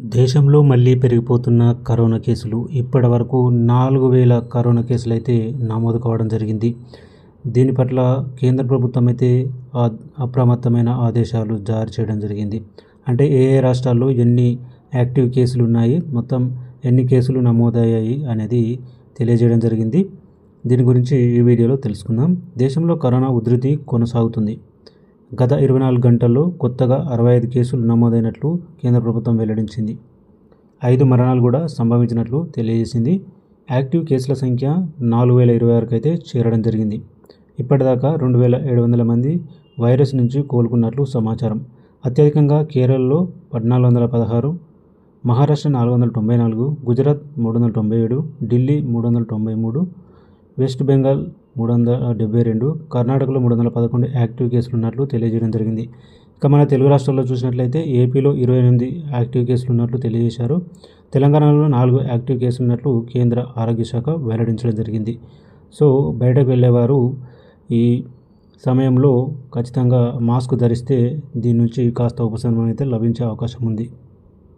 దేశంలో మళ్ళీ పెరిగిపోతున్న కరోనా కేసులు ఇప్పటి వరకు నాలుగు వేల కరోనా కేసులు అయితే నమోదు కావడం జరిగింది. దీని పట్ల కేంద్ర ప్రభుత్వం అయితే అప్రమత్తమైన ఆదేశాలు జారీ చేయడం జరిగింది. అంటే ఏ ఏ రాష్ట్రాల్లో ఎన్ని యాక్టివ్ కేసులు ఉన్నాయి మొత్తం ఎన్ని కేసులు నమోదయ్యాయి అనేది తెలియజేయడం జరిగింది. దీని గురించి ఈ వీడియోలో తెలుసుకుందాం. దేశంలో కరోనా ఉధృతి కొనసాగుతుంది. గత ఇరవై నాలుగు గంటల్లో కొత్తగా అరవై ఐదు కేసులు నమోదైనట్లు కేంద్ర ప్రభుత్వం వెల్లడించింది. ఐదు మరణాలు కూడా సంభవించినట్లు తెలియజేసింది. యాక్టివ్ కేసుల సంఖ్య నాలుగు వేల ఇరవై ఆరుకు అయితే చేరడం జరిగింది. ఇప్పటిదాకా రెండు వేల ఏడు వందల మంది వైరస్ నుంచి కోలుకున్నట్లు సమాచారం. అత్యధికంగా కేరళలో పద్నాలుగు వందల పదహారు మహారాష్ట్ర నాలుగు వందల తొంభై నాలుగు గుజరాత్ మూడు వందల తొంభై ఏడు ఢిల్లీ మూడు వందల తొంభై మూడు వెస్ట్ బెంగాల్ మూడు వందల డెబ్బై రెండు కర్ణాటకలో మూడు వందల పదకొండు యాక్టివ్ కేసులు ఉన్నట్లు తెలియజేయడం జరిగింది. ఇక మన తెలుగు రాష్ట్రాల్లో చూసినట్లయితే ఏపీలో ఇరవై ఎనిమిది యాక్టివ్ కేసులు ఉన్నట్లు తెలియజేశారు. తెలంగాణలో నాలుగు యాక్టివ్ కేసులు ఉన్నట్లు కేంద్ర ఆరోగ్య శాఖ వెల్లడించడం జరిగింది. సో బయటకు వెళ్ళేవారు ఈ సమయంలో ఖచ్చితంగా మాస్క్ ధరిస్తే దీని నుంచి కాస్త ఉపశమనం అయితే లభించే అవకాశం ఉంది.